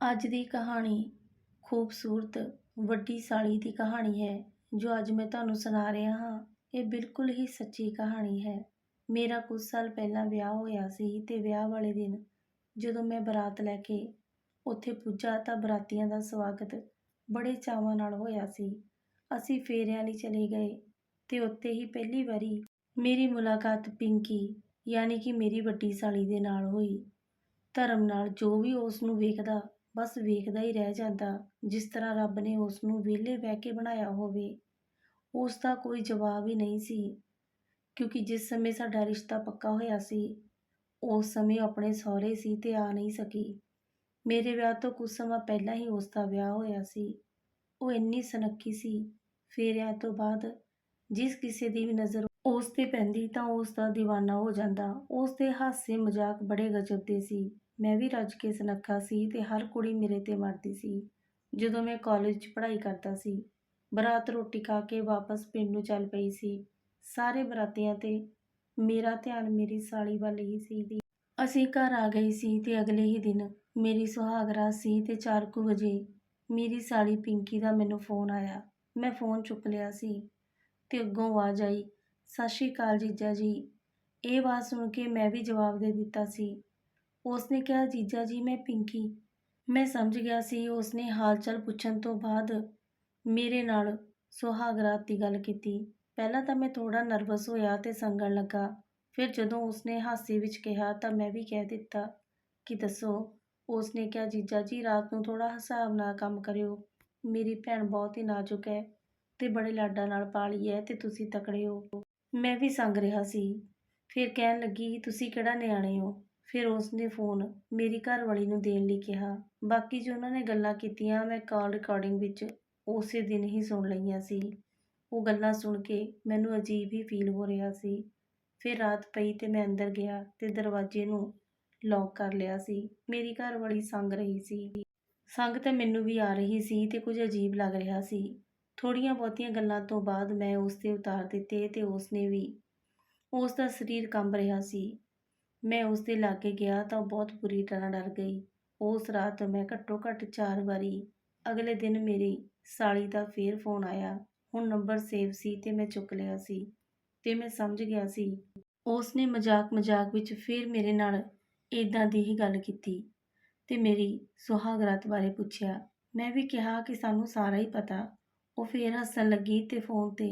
ਅੱਜ ਦੀ ਕਹਾਣੀ ਖੂਬਸੂਰਤ, ਵੱਡੀ ਸਾਲੀ ਦੀ ਕਹਾਣੀ ਹੈ, ਜੋ ਅੱਜ ਮੈਂ ਤੁਹਾਨੂੰ ਸੁਣਾ ਰਿਹਾ ਹਾਂ। ਇਹ ਬਿਲਕੁਲ ਹੀ ਸੱਚੀ ਕਹਾਣੀ ਹੈ। ਮੇਰਾ ਕੁਝ ਸਾਲ ਪਹਿਲਾਂ ਵਿਆਹ ਹੋਇਆ ਸੀ ਤੇ ਵਿਆਹ ਵਾਲੇ ਦਿਨ ਜਦੋਂ ਮੈਂ ਬਰਾਤ ਲੈ ਕੇ ਉੱਥੇ ਪੁੱਜਾ ਤਾਂ ਬਰਾਤੀਆਂ ਦਾ ਸਵਾਗਤ ਬੜੇ ਚਾਵਾਂ ਨਾਲ ਹੋਇਆ ਸੀ। ਅਸੀਂ ਫੇਰਿਆਂ ਲਈ ਚਲੇ ਗਏ ਤੇ ਉੱਥੇ ਹੀ ਪਹਿਲੀ ਵਾਰੀ ਮੇਰੀ ਮੁਲਾਕਾਤ ਪਿੰਕੀ, ਯਾਨੀ ਕਿ ਮੇਰੀ ਵੱਡੀ ਸਾਲੀ ਦੇ ਨਾਲ ਹੋਈ। ਧਰਮ ਨਾਲ ਜੋ ਵੀ ਉਸ ਨੂੰ ਵੇਖਦਾ ਬਸ ਵੇਖਦਾ ਹੀ ਰਹਿ ਜਾਂਦਾ, ਜਿਸ ਤਰ੍ਹਾਂ ਰੱਬ ਨੇ ਉਸ ਨੂੰ ਵਿਹਲੇ ਬਹਿ ਕੇ ਬਣਾਇਆ ਹੋਵੇ। ਉਸ ਦਾ ਕੋਈ ਜਵਾਬ ਹੀ ਨਹੀਂ ਸੀ, ਕਿਉਂਕਿ ਜਿਸ ਸਮੇਂ ਸਾਡਾ ਰਿਸ਼ਤਾ ਪੱਕਾ ਹੋਇਆ ਸੀ, ਉਸ ਸਮੇਂ ਆਪਣੇ ਸਹੁਰੇ ਸੀ ਤੇ ਆ ਨਹੀਂ ਸਕੀ। ਮੇਰੇ ਵਿਆਹ ਤੋਂ ਕੁਝ ਸਮਾਂ ਪਹਿਲਾਂ ਹੀ ਉਸ ਦਾ ਵਿਆਹ ਹੋਇਆ ਸੀ। ਉਹ ਇੰਨੀ ਸਨੱਖੀ ਸੀ। ਫੇਰਿਆਂ ਤੋਂ ਬਾਅਦ ਜਿਸ ਕਿਸੇ ਦੀ ਵੀ ਨਜ਼ਰ ਉਸ ਤੇ ਪੈਂਦੀ ਤਾਂ ਉਸ ਦਾ دیਵਾਨਾ ਹੋ ਜਾਂਦਾ। ਉਸ ਦੇ ਹਾਸੇ ਮਜ਼ਾਕ ਬੜੇ ਗਜਬ ਦੇ ਸੀ। ਮੈਂ ਵੀ ਰੱਜ ਕੇ ਸਨੱਖਾ ਸੀ ਤੇ ਹਰ ਕੁੜੀ ਮੇਰੇ ਤੇ ਮਰਦੀ ਸੀ। ਜਦੋਂ ਮੈਂ ਕਾਲਜ 'ਚ ਪੜ੍ਹਾਈ ਕਰਦਾ ਸੀ, ਬਰਾਤ ਰੋਟੀ ਖਾ ਕੇ ਵਾਪਸ ਪਿੰਡ ਨੂੰ ਚੱਲ ਪਈ ਸੀ। ਸਾਰੇ ਬਰਾਤੀਆਂ ਤੇ ਮੇਰਾ ਧਿਆਨ ਮੇਰੀ ਸਾਲੀ ਵੱਲ ਹੀ ਸੀ। ਅਸੀਂ ਘਰ ਆ ਗਏ ਸੀ ਤੇ ਅਗਲੇ ਹੀ ਦਿਨ ਮੇਰੀ ਸੁਹਾਗਰਾ ਸੀ ਤੇ 4 ਕੁ ਵਜੇ ਮੇਰੀ ਸਾਲੀ ਪਿੰਕੀ ਦਾ ਮੈਨੂੰ ਫੋਨ ਆਇਆ। ਮੈਂ ਫੋਨ ਚੁੱਕ ਲਿਆ ਸੀ ਤੇ ਅੱਗੋਂ ਆਵਾਜ਼ ਆਈ ਸਤਿ ਸ਼੍ਰੀ ਅਕਾਲ ਜੀਜਾ ਜੀ। ਇਹ ਆਵਾਜ਼ ਸੁਣ ਕੇ ਮੈਂ ਵੀ ਜਵਾਬ ਦੇ ਦਿੱਤਾ ਸੀ। ਉਸ ਨੇ ਕਿਹਾ, ਜੀਜਾ ਜੀ, ਮੈਂ ਪਿੰਕੀ। ਮੈਂ ਸਮਝ ਗਿਆ ਸੀ, ਉਸਨੇ ਹਾਲ ਚਾਲ ਪੁੱਛਣ ਤੋਂ ਬਾਅਦ ਮੇਰੇ ਨਾਲ ਸੁਹਾਗਰਾਤ ਦੀ ਗੱਲ ਕੀਤੀ। ਪਹਿਲਾਂ ਤਾਂ ਮੈਂ ਥੋੜਾ ਨਰਵਸ ਹੋਇਆ ਤੇ ਸੰਗਣ ਲੱਗਾ। ਫਿਰ ਜਦੋਂ ਉਸਨੇ ਹਾਸੇ ਵਿੱਚ ਕਿਹਾ, ਤਾਂ ਮੈਂ ਵੀ ਕਹਿ ਦਿੱਤਾ ਕਿ ਦੱਸੋ, ਉਸਨੇ ਕਿਹਾ, ਜੀਜਾ ਜੀ, ਰਾਤ ਨੂੰ ਥੋੜਾ ਹਿਸਾਬ ਨਾਲ ਕੰਮ ਕਰਿਓ। ਮੇਰੀ ਭੈਣ ਬਹੁਤ ਹੀ ਨਾਜ਼ੁਕ ਹੈ ਤੇ ਬੜੇ ਲਾਡਾਂ ਨਾਲ ਪਾਲੀ ਹੈ ਤੇ ਤੁਸੀਂ ਤਕੜੇ ਹੋ। ਮੈਂ ਵੀ ਸੰਗ ਰਿਹਾ ਸੀ। ਫਿਰ ਕਹਿਣ ਲੱਗੀ, ਤੁਸੀਂ ਕਿਹੜਾ ਨਿਆਣੇ ਹੋ? ਫਿਰ ਉਸਨੇ ਫੋਨ ਮੇਰੀ ਘਰਵਾਲੀ ਨੂੰ ਦੇਣ ਲਈ ਕਿਹਾ। ਬਾਕੀ ਜੋ ਉਹਨਾਂ ਨੇ ਗੱਲਾਂ ਕੀਤੀਆਂ, ਮੈਂ ਕਾਲ ਰਿਕਾਰਡਿੰਗ ਵਿੱਚ ਉਸੇ ਦਿਨ ਹੀ ਸੁਣ ਲਈਆਂ ਸੀ। ਉਹ ਗੱਲਾਂ ਸੁਣ ਕੇ ਮੈਨੂੰ ਅਜੀਬ ਹੀ ਫੀਲ ਹੋ ਰਿਹਾ ਸੀ। ਫਿਰ ਰਾਤ ਪਈ ਤੇ ਮੈਂ ਅੰਦਰ ਗਿਆ ਤੇ ਦਰਵਾਜ਼ੇ ਨੂੰ ਲੌਕ ਕਰ ਲਿਆ ਸੀ। ਮੇਰੀ ਘਰਵਾਲੀ ਸੰਗ ਰਹੀ ਸੀ। ਸੰਗ ਤੇ ਮੈਨੂੰ ਵੀ ਆ ਰਹੀ ਸੀ ਤੇ ਕੁਝ ਅਜੀਬ ਲੱਗ ਰਿਹਾ ਸੀ। ਥੋੜੀਆਂ ਬਹੁਤੀਆਂ ਗੱਲਾਂ ਤੋਂ ਬਾਅਦ ਮੈਂ ਉਸ ਤੇ ਉਤਾਰ ਦਿੱਤੇ ਤੇ ਉਸਨੇ ਵੀ ਉਸ ਦਾ ਸਰੀਰ ਕੰਬ ਰਿਹਾ ਸੀ। ਮੈਂ ਉਸ ਦੇ ਲਾਗੇ ਗਿਆ ਤਾਂ ਉਹ ਬਹੁਤ ਬੁਰੀ ਤਰ੍ਹਾਂ ਡਰ ਗਈ। ਉਸ ਰਾਤ ਮੈਂ ਘੱਟੋ ਘੱਟ 4 ਵਾਰੀ ਅਗਲੇ ਦਿਨ ਮੇਰੀ ਸਾਲੀ ਦਾ ਫੇਰ ਫੋਨ ਆਇਆ। ਹੁਣ ਨੰਬਰ ਸੇਵ ਸੀ ਤੇ ਮੈਂ ਚੁੱਕ ਲਿਆ ਸੀ ਤੇ ਮੈਂ ਸਮਝ ਗਿਆ ਸੀ। ਉਸ ਨੇ ਮਜ਼ਾਕ ਮਜ਼ਾਕ ਵਿੱਚ ਫੇਰ ਮੇਰੇ ਨਾਲ ਇਦਾਂ ਦੀ ਹੀ ਗੱਲ ਕੀਤੀ ਤੇ ਮੇਰੀ ਸੁਹਾਗਰਾਤ ਬਾਰੇ ਪੁੱਛਿਆ। ਮੈਂ ਵੀ ਕਿਹਾ ਕਿ ਸਾਨੂੰ ਸਾਰਾ ਹੀ ਪਤਾ ਉਹ ਫੇਰ ਹੱਸਣ ਲੱਗੀ ਤੇ ਫੋਨ ਤੇ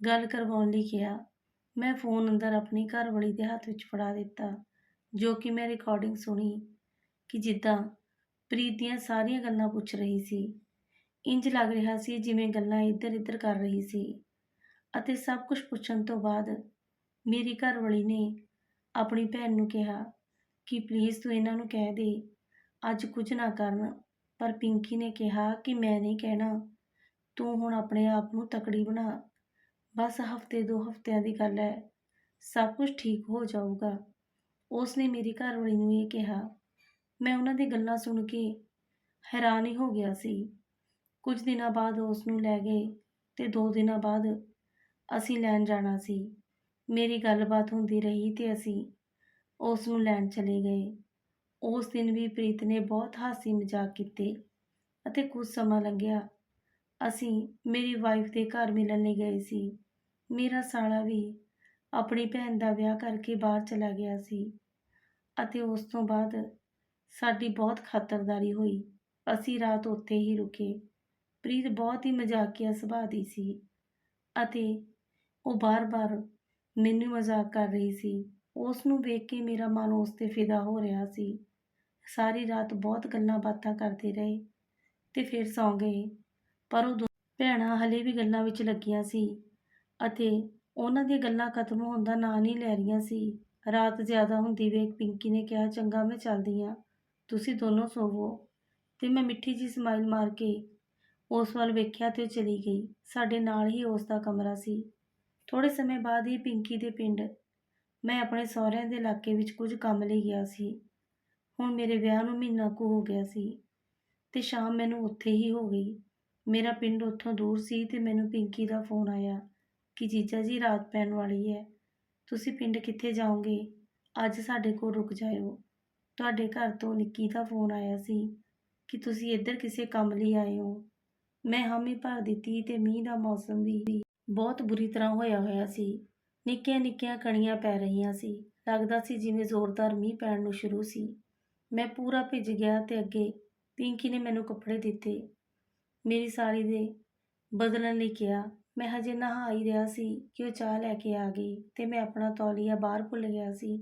ਗੱਲ ਕਰਵਾਉਣ ਲਈ ਕਿਹਾ, ਮੈਂ ਫੋਨ ਅੰਦਰ ਆਪਣੀ ਘਰਵਾਲੀ ਦੇ ਹੱਥ ਵਿੱਚ ਫੜਾ ਦਿੱਤਾ, ਜੋ ਕਿ ਮੈਂ ਰਿਕਾਰਡਿੰਗ ਸੁਣੀ, ਕਿ ਜਿੱਦਾਂ ਪ੍ਰੀਤ ਦੀਆਂ ਸਾਰੀਆਂ ਗੱਲਾਂ ਪੁੱਛ ਰਹੀ ਸੀ। ਇੰਜ ਲੱਗ ਰਿਹਾ ਸੀ ਜਿਵੇਂ ਗੱਲਾਂ ਇੱਧਰ ਇੱਧਰ ਕਰ ਰਹੀ ਸੀ। ਅਤੇ ਸਭ ਕੁਝ ਪੁੱਛਣ ਤੋਂ ਬਾਅਦ ਮੇਰੀ ਘਰਵਾਲੀ ਨੇ ਆਪਣੀ ਭੈਣ ਨੂੰ ਕਿਹਾ ਕਿ ਪਲੀਜ਼ ਤੂੰ ਇਹਨਾਂ ਨੂੰ ਕਹਿ ਦੇ, ਅੱਜ ਕੁਝ ਨਾ ਕਰਨ, ਪਰ ਪਿੰਕੀ ਨੇ ਕਿਹਾ ਕਿ ਮੈਂ ਨਹੀਂ ਕਹਿਣਾ। ਤੂੰ ਹੁਣ ਆਪਣੇ ਆਪ ਨੂੰ ਤਕੜੀ ਬਣਾ। ਬਸ ਹਫ਼ਤੇ ਦੋ ਹਫਤਿਆਂ ਦੀ ਗੱਲ ਹੈ ਸਭ ਕੁਝ ਠੀਕ ਹੋ ਜਾਊਗਾ। ਉਸ ਨੇ ਮੇਰੀ ਘਰਵਾਲੀ ਨੂੰ ਇਹ ਕਿਹਾ। ਮੈਂ ਉਹਨਾਂ ਦੀ ਗੱਲਾਂ ਸੁਣ ਕੇ ਹੈਰਾਨ ਹੀ ਹੋ ਗਿਆ ਸੀ। ਕੁਝ ਦਿਨਾਂ ਬਾਅਦ ਉਸ ਨੂੰ ਲੈ ਗਏ ਤੇ ਦੋ ਦਿਨਾਂ ਬਾਅਦ ਅਸੀਂ ਲੈਣ ਜਾਣਾ ਸੀ। ਮੇਰੀ ਗੱਲਬਾਤ ਹੁੰਦੀ ਰਹੀ ਤੇ ਅਸੀਂ ਉਸ ਨੂੰ ਲੈਣ ਚਲੇ ਗਏ। ਉਸ ਦਿਨ ਵੀ ਪ੍ਰੀਤ ਨੇ ਬਹੁਤ ਹਾਸੀ ਮਜ਼ਾਕ ਕੀਤੇ ਅਤੇ ਕੁਝ ਸਮਾਂ ਲੰਘਿਆ। ਅਸੀਂ ਮੇਰੀ ਵਾਈਫ ਦੇ ਘਰ ਮਿਲਣ ਲਈ ਗਏ ਸੀ। ਮੇਰਾ ਸਾਲਾ ਵੀ ਆਪਣੀ ਭੈਣ ਦਾ ਵਿਆਹ ਕਰਕੇ ਬਾਹਰ ਚਲਾ ਗਿਆ ਸੀ ਅਤੇ ਉਸ ਤੋਂ ਬਾਅਦ ਸਾਡੀ ਬਹੁਤ ਖਾਤਰਦਾਰੀ ਹੋਈ। ਅਸੀਂ ਰਾਤ ਉੱਥੇ ਹੀ ਰੁਕੇ। ਪ੍ਰੀਤ ਬਹੁਤ ਹੀ ਮਜ਼ਾਕੀਆ ਸੁਭਾਅ ਦੀ ਸੀ ਅਤੇ ਉਹ ਬਾਰ-ਬਾਰ ਮੈਨੂੰ ਮਜ਼ਾਕ ਕਰ ਰਹੀ ਸੀ। ਉਸ ਨੂੰ ਵੇਖ ਕੇ ਮੇਰਾ ਮਨ ਉਸ ਤੇ ਫਿਦਾ ਹੋ ਰਿਹਾ ਸੀ। ਸਾਰੀ ਰਾਤ ਬਹੁਤ ਗੱਲਾਂ ਬਾਤਾਂ ਕਰਦੇ ਰਹੇ ਤੇ ਫਿਰ ਸੌਂ ਗਏ। ਪਰ ਉਹ ਦੋ ਭੈਣਾਂ ਹਲੇ ਵੀ ਗੱਲਾਂ ਵਿੱਚ ਲੱਗੀਆਂ ਸੀ ਅਤੇ ਉਹਨਾਂ ਦੀਆਂ ਗੱਲਾਂ ਖਤਮ ਹੋਣ ਦਾ ਨਾਂ ਨਹੀਂ ਲੈ ਰਹੀਆਂ ਸੀ। ਰਾਤ ਜ਼ਿਆਦਾ ਹੁੰਦੀ ਵੇਖ ਪਿੰਕੀ ਨੇ ਕਿਹਾ, ਚੰਗਾ, ਮੈਂ ਚੱਲਦੀ ਹਾਂ ਤੁਸੀਂ ਦੋਨੋਂ ਸੋਵੋ। ਤੇ ਮੈਂ ਮਿੱਠੀ ਜੀ ਸਮਾਈਲ ਮਾਰ ਕੇ ਉਸ ਵੱਲ ਵੇਖਿਆ ਤੇ ਉਹ ਚਲੀ ਗਈ। ਸਾਡੇ ਨਾਲ ਹੀ ਉਸ ਦਾ ਕਮਰਾ ਸੀ। ਥੋੜੇ ਸਮੇਂ ਬਾਅਦ ਹੀ ਪਿੰਕੀ ਦੇ ਪਿੰਡ, ਮੈਂ ਆਪਣੇ ਸਹੁਰਿਆਂ ਦੇ ਇਲਾਕੇ ਵਿੱਚ ਕੁਝ ਕੰਮ ਲਈ ਗਿਆ ਸੀ। ਹੁਣ ਮੇਰੇ ਵਿਆਹ ਨੂੰ ਮਹੀਨਾ ਕੁ ਹੋ ਗਿਆ ਸੀ ਤੇ ਸ਼ਾਮ ਮੈਨੂੰ ਉੱਥੇ ਹੀ ਹੋ ਗਈ। ਮੇਰਾ ਪਿੰਡ ਉੱਥੋਂ ਦੂਰ ਸੀ ਤੇ ਮੈਨੂੰ ਪਿੰਕੀ ਦਾ ਫੋਨ ਆਇਆ ਕਿ ਜੀਜਾ ਜੀ ਰਾਤ ਪੈਣ ਵਾਲੀ ਹੈ। ਤੁਸੀਂ ਪਿੰਡ ਕਿੱਥੇ ਜਾਓਗੇ? ਅੱਜ ਸਾਡੇ ਕੋਲ ਰੁਕ ਜਾਇਓ। ਤੁਹਾਡੇ ਘਰ ਤੋਂ ਨਿੱਕੀ ਦਾ ਫੋਨ ਆਇਆ ਸੀ ਕਿ ਤੁਸੀਂ ਇੱਧਰ ਕਿਸੇ ਕੰਮ ਲਈ ਆਏ ਹੋ। ਮੈਂ ਹਾਮੀ ਭਰ ਦਿੱਤੀ ਤੇ ਮੀਂਹ ਦਾ ਮੌਸਮ ਵੀ ਬਹੁਤ ਬੁਰੀ ਤਰ੍ਹਾਂ ਹੋਇਆ ਹੋਇਆ ਸੀ। ਨਿੱਕੀਆਂ ਨਿੱਕੀਆਂ ਕਣੀਆਂ ਪੈ ਰਹੀਆਂ ਸੀ। ਲੱਗਦਾ ਸੀ ਜਿਵੇਂ ਜ਼ੋਰਦਾਰ ਮੀਂਹ ਪੈਣ ਨੂੰ ਸ਼ੁਰੂ ਸੀ। ਮੈਂ ਪੂਰਾ ਭਿੱਜ ਗਿਆ ਤੇ ਅੱਗੇ ਪਿੰਕੀ ਨੇ ਮੈਨੂੰ ਕੱਪੜੇ ਦਿੱਤੇ। ਮੇਰੀ ਸਾੜੀ ਦੇ ਬਦਲਣ ਲਈ ਕਿਹਾ। ਮੈਂ ਹਜੇ ਨਹਾ ਹੀ ਰਿਹਾ ਸੀ ਕਿ ਉਹ ਚਾਹ ਲੈ ਕੇ ਆ ਗਈ ਤੇ ਮੈਂ ਆਪਣਾ ਤੌਲੀਆ ਬਾਹਰ ਭੁੱਲ ਗਿਆ ਸੀ,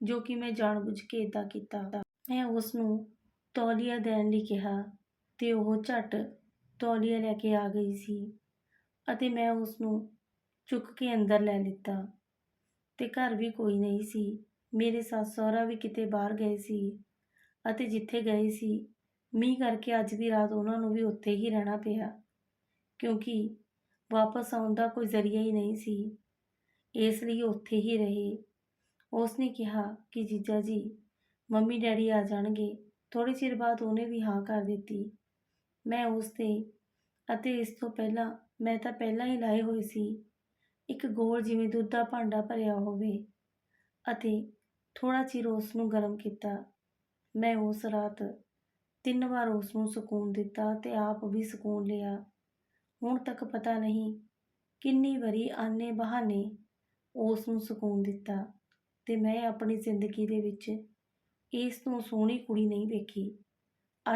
ਜੋ ਕਿ ਮੈਂ ਜਾਣਬੁੱਝ ਕੇ ਇਦਾਂ ਕੀਤਾ। ਮੈਂ ਉਸ ਨੂੰ ਤੌਲੀਆ ਦੇਣ ਲਈ ਕਿਹਾ ਤੇ ਉਹ ਝਟ ਤੌਲੀਆ ਲੈ ਕੇ ਆ ਗਈ ਸੀ ਅਤੇ ਮੈਂ ਉਸ ਨੂੰ ਚੁੱਕ ਕੇ ਅੰਦਰ ਲੈ ਲਿੱਤਾ। ਤੇ ਘਰ ਵੀ ਕੋਈ ਨਹੀਂ ਸੀ। ਮੇਰੇ ਸੱਸ ਸਹੁਰਾ ਵੀ ਕਿਤੇ ਬਾਹਰ ਗਏ ਸੀ ਅਤੇ ਜਿੱਥੇ ਗਏ ਸੀ ਮੀਂਹ ਕਰਕੇ ਅੱਜ ਦੀ ਰਾਤ ਉਹਨਾਂ ਨੂੰ ਵੀ ਉੱਥੇ ਹੀ ਰਹਿਣਾ ਪਿਆ, ਕਿਉਂਕਿ ਵਾਪਸ ਆਉਣ ਦਾ ਕੋਈ ਜ਼ਰੀਆ ਹੀ ਨਹੀਂ ਸੀ। ਇਸ ਲਈ ਉੱਥੇ ਹੀ ਰਹੇ। ਉਸ ਨੇ ਕਿਹਾ ਕਿ, ਜੀਜਾ ਜੀ, ਮੰਮੀ ਡੈਡੀ ਆ ਜਾਣਗੇ। ਥੋੜੇ ਚਿਰ ਬਾਅਦ ਉਹਨੇ ਵੀ ਹਾਂ ਕਰ ਦਿੱਤੀ। ਮੈਂ ਉਸ ਤੇ ਅਤੇ ਇਸ ਤੋਂ ਪਹਿਲਾਂ, ਮੈਂ ਤਾਂ ਪਹਿਲਾਂ ਹੀ ਲਾਏ ਹੋਏ ਸੀ। ਇੱਕ ਗੋਲ ਜਿਵੇਂ ਦੁੱਧ ਦਾ ਭਾਂਡਾ ਭਰਿਆ ਹੋਵੇ ਅਤੇ ਥੋੜਾ ਚਿਰ ਉਸ ਨੂੰ ਗਰਮ ਕੀਤਾ। ਮੈਂ ਉਸ ਰਾਤ ਤਿੰਨ ਵਾਰ ਉਸ ਨੂੰ ਸਕੂਨ ਦਿੱਤਾ ਤੇ ਆਪ ਵੀ ਸਕੂਨ ਲਿਆ। ਹੁਣ ਤੱਕ ਪਤਾ ਨਹੀਂ ਕਿੰਨੀ ਵਾਰੀ ਆਨੇ ਬਹਾਨੇ ਉਸ ਨੂੰ ਸਕੂਨ ਦਿੱਤਾ ਤੇ ਮੈਂ ਆਪਣੀ ਜ਼ਿੰਦਗੀ ਦੇ ਵਿੱਚ ਇਸ ਤੋਂ ਸੋਹਣੀ ਕੁੜੀ ਨਹੀਂ ਵੇਖੀ।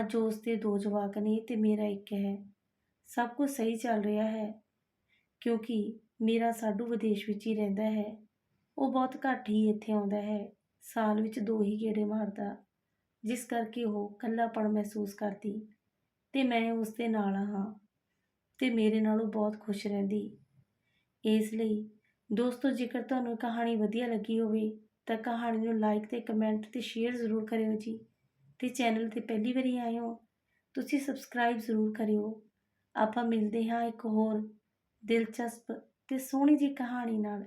ਅੱਜ ਉਸ ਦੇ ਦੋ ਜਵਾਕ ਨੇ ਤੇ ਮੇਰਾ ਇੱਕ ਹੈ। ਸਭ ਕੁਝ ਸਹੀ ਚੱਲ ਰਿਹਾ ਹੈ ਕਿਉਂਕਿ ਮੇਰਾ ਸਾਡੂ ਵਿਦੇਸ਼ ਵਿੱਚ ਹੀ ਰਹਿੰਦਾ ਹੈ। ਉਹ ਬਹੁਤ ਘੱਟ ਹੀ ਇੱਥੇ ਆਉਂਦਾ ਹੈ। ਸਾਲ ਵਿੱਚ ਦੋ ਹੀ ਗੇੜੇ ਮਾਰਦਾ। ਜਿਸ ਕਰਕੇ ਉਹ ਇਕੱਲਾਪਣ ਮਹਿਸੂਸ ਕਰਦੀ ਤੇ ਮੈਂ ਉਸ ਦੇ ਨਾਲ ਹਾਂ ਤੇ ਮੇਰੇ ਨਾਲੋਂ ਬਹੁਤ ਖੁਸ਼ ਰਹਿੰਦੀ। ਇਸ ਲਈ ਦੋਸਤੋ, ਜੇਕਰ ਤੁਹਾਨੂੰ ਕਹਾਣੀ ਵਧੀਆ ਲੱਗੀ ਹੋਵੇ, ਤਾਂ ਕਹਾਣੀ ਨੂੰ ਲਾਈਕ ਤੇ ਕਮੈਂਟ ਤੇ ਸ਼ੇਅਰ ਜ਼ਰੂਰ ਕਰਿਓ ਜੀ। ਤੇ ਚੈਨਲ ਤੇ ਪਹਿਲੀ ਵਾਰੀ ਆਏ ਹੋ, ਤੁਸੀਂ ਸਬਸਕ੍ਰਾਈਬ ਜ਼ਰੂਰ ਕਰਿਓ। ਆਪਾਂ ਮਿਲਦੇ ਹਾਂ ਇੱਕ ਹੋਰ ਦਿਲਚਸਪ ਤੇ ਸੋਹਣੀ ਜੀ ਕਹਾਣੀ ਨਾਲ।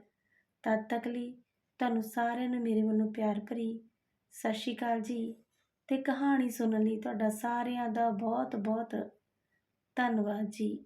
ਤਦ ਤੱਕ ਲਈ ਤੁਹਾਨੂੰ ਸਾਰਿਆਂ ਨੂੰ ਮੇਰੇ ਵੱਲੋਂ ਪਿਆਰ ਭਰੀ ਸਤਿ ਸ਼੍ਰੀ ਅਕਾਲ ਜੀ। ਅਤੇ ਕਹਾਣੀ ਸੁਣਨ ਲਈ ਤੁਹਾਡਾ ਸਾਰਿਆਂ ਦਾ ਬਹੁਤ ਬਹੁਤ ਧੰਨਵਾਦ ਜੀ।